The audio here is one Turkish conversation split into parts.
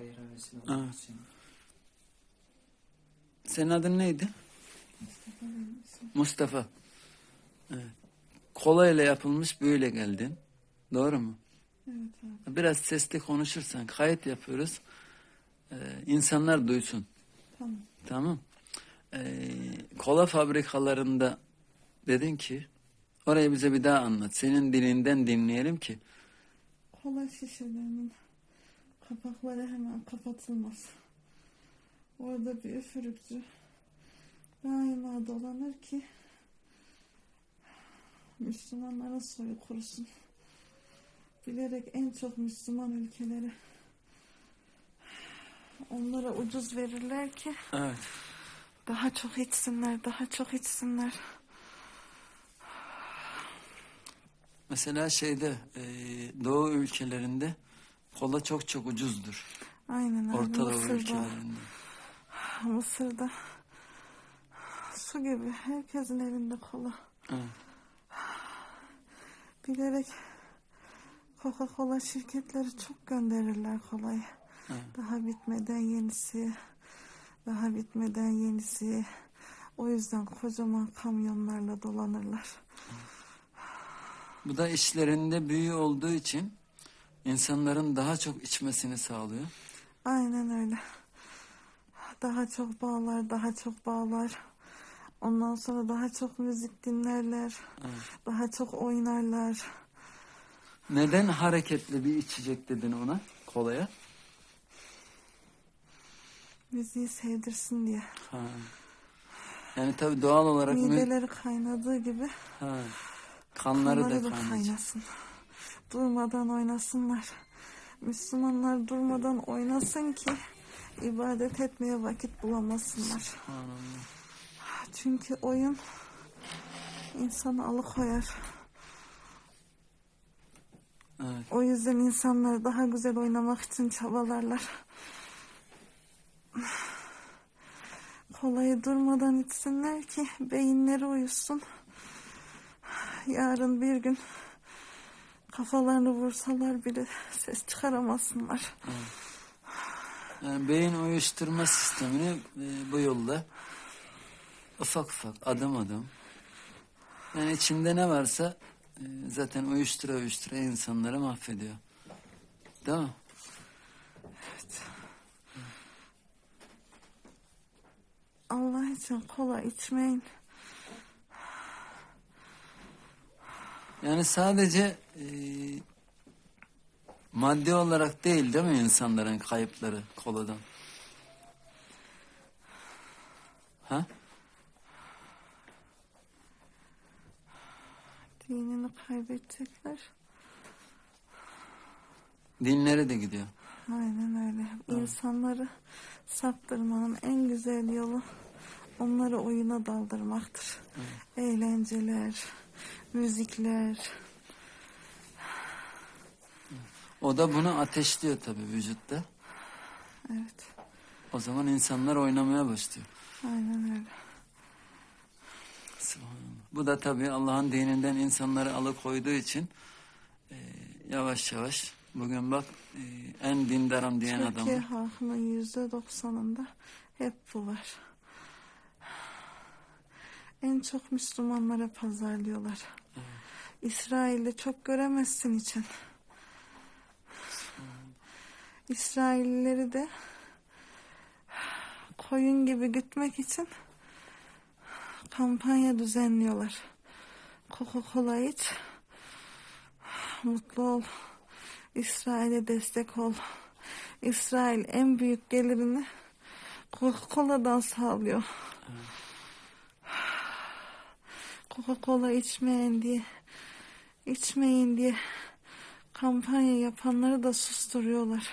hayra vesile olmak için. Senin adın neydi? Mustafa. Evet. Kolayla yapılmış böyle geldin. Doğru mu? Evet abi. Biraz sesli konuşursan kayıt yapıyoruz. Ee, insanlar duysun. Tamam. Tamam. Ee, kola fabrikalarında dedin ki orayı bize bir daha anlat. Senin dilinden dinleyelim ki. Kola şişelerinin kapakları hemen kapatılmaz. Orada bir üfürükçü daima dolanır ki Müslümanların soyu kurusun. Bilerek en çok Müslüman ülkeleri onlara ucuz verirler ki Evet. daha çok içsinler, daha çok içsinler. Mesela şeyde e, Doğu ülkelerinde kola çok çok ucuzdur. Aynen öyle. Orta Doğu Mısır'da, ülkelerinde. Mısır'da su gibi herkesin evinde kola. Evet. Bilerek Coca-Cola şirketleri çok gönderirler kolayı. Evet. Daha bitmeden yenisi, daha bitmeden yenisi. O yüzden kocaman kamyonlarla dolanırlar. Bu da işlerinde büyü olduğu için insanların daha çok içmesini sağlıyor. Aynen öyle. Daha çok bağlar, daha çok bağlar. Ondan sonra daha çok müzik dinlerler. Evet. Daha çok oynarlar. Neden hareketli bir içecek dedin ona kolaya? Müziği sevdirsin diye. Ha. Yani tabii doğal olarak Mideleri kaynadığı gibi ha. kanları kanları da da kaynayacak. kaynasın. Durmadan oynasınlar. Müslümanlar durmadan oynasın ki ibadet etmeye vakit bulamasınlar. Çünkü oyun insanı alıkoyar. Evet. O yüzden insanlar daha güzel oynamak için çabalarlar. Kolayı durmadan içsinler ki beyinleri uyusun. Yarın bir gün kafalarını vursalar bile ses çıkaramasınlar. Yani beyin uyuşturma sistemini e, bu yolda ufak ufak adım adım yani içinde ne varsa e, zaten uyuştura uyuştura insanları mahvediyor. Değil mi? Allah için kola içmeyin. Yani sadece e, maddi olarak değil değil mi insanların kayıpları koladan? Ha? Dinini kaybedecekler. Dinleri de gidiyor. Aynen öyle. İnsanları saptırmanın en güzel yolu onları oyuna daldırmaktır. Eğlenceler, müzikler. O da bunu ateşliyor tabii vücutta. Evet. O zaman insanlar oynamaya başlıyor. Aynen öyle. Bu da tabii Allah'ın dininden insanları alıkoyduğu için e, yavaş yavaş bugün bak e, en dindarım diyen Türkiye adamı. halkının yüzde doksanında hep bu var. En çok Müslümanlara pazarlıyorlar. İsrail'de çok göremezsin için. İsraillileri de koyun gibi gütmek için kampanya düzenliyorlar. Coca-Cola iç, mutlu ol, İsrail'e destek ol. İsrail en büyük gelirini Coca-Cola'dan sağlıyor. Coca-Cola içmeyin diye, içmeyin diye kampanya yapanları da susturuyorlar.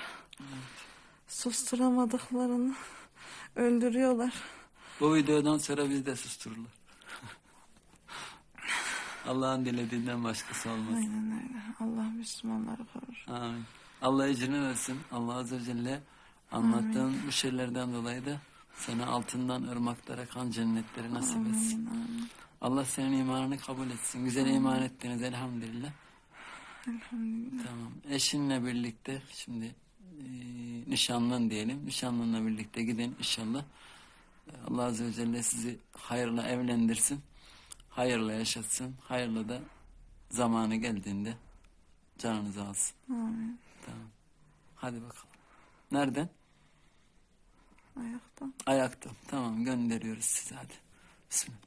Susturamadıklarını öldürüyorlar. Bu videodan sonra bizi de sustururlar. Allah'ın dilediğinden başkası olmaz. Aynen öyle. Allah Müslümanları korur. Amin. Allah ecrini versin. Allah Azze ve Celle anlattığın bu şeylerden dolayı da sana altından ırmaklara kan cennetleri nasip etsin. Amin, amin. Allah senin imanını kabul etsin. Güzel iman ettiniz elhamdülillah. Elhamdülillah. Tamam. Eşinle birlikte şimdi eee, nişanlan diyelim. Nişanlanla birlikte gidin inşallah. Ee, Allah Azze ve Celle sizi hayırla evlendirsin. Hayırla yaşatsın. Hayırla da zamanı geldiğinde canınızı alsın. Amin. Tamam. Hadi bakalım. Nereden? Ayakta. Ayakta. Tamam gönderiyoruz size hadi. Bismillah.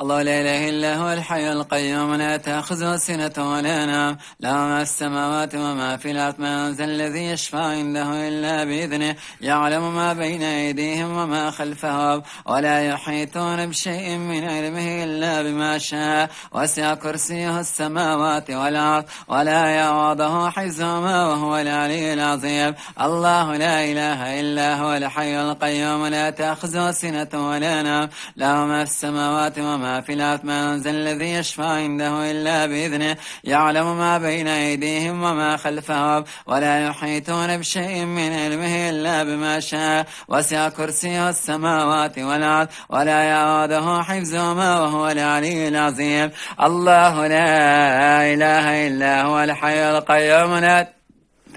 الله لا إله إلا هو الحي القيوم لا تأخذه سنة ولا نوم. له ما في السماوات وما في الأرض من ذا الذي يشفع عنده إلا بإذنه. يعلم ما بين أيديهم وما خلفهم ولا يحيطون بشيء من علمه إلا بما شاء. وسع كرسيه السماوات والأرض ولا يعوضه حفظهما وهو العلي العظيم. الله لا إله إلا هو الحي القيوم لا تأخذه سنة ولا نوم. له ما في السماوات وما في الأرض من ذا الذي يشفع عنده إلا بإذنه يعلم ما بين أيديهم وما خلفهم ولا يحيطون بشيء من علمه إلا بما شاء وسع كرسيه السماوات والأرض ولا يعوده حفظهما وهو العلي العظيم الله لا إله إلا هو الحي القيوم لا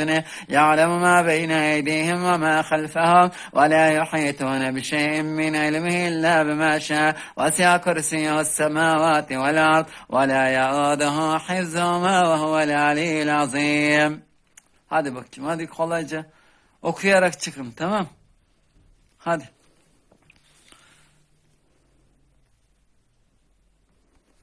بإذنه يعلم ما بين أيديهم وما خلفهم ولا يحيطون بشيء من علمه إلا بما شاء وسع كرسيه السماوات والأرض ولا يعوده حفظهما وهو العلي العظيم Hadi bakayım hadi kolayca okuyarak çıkın tamam. Hadi.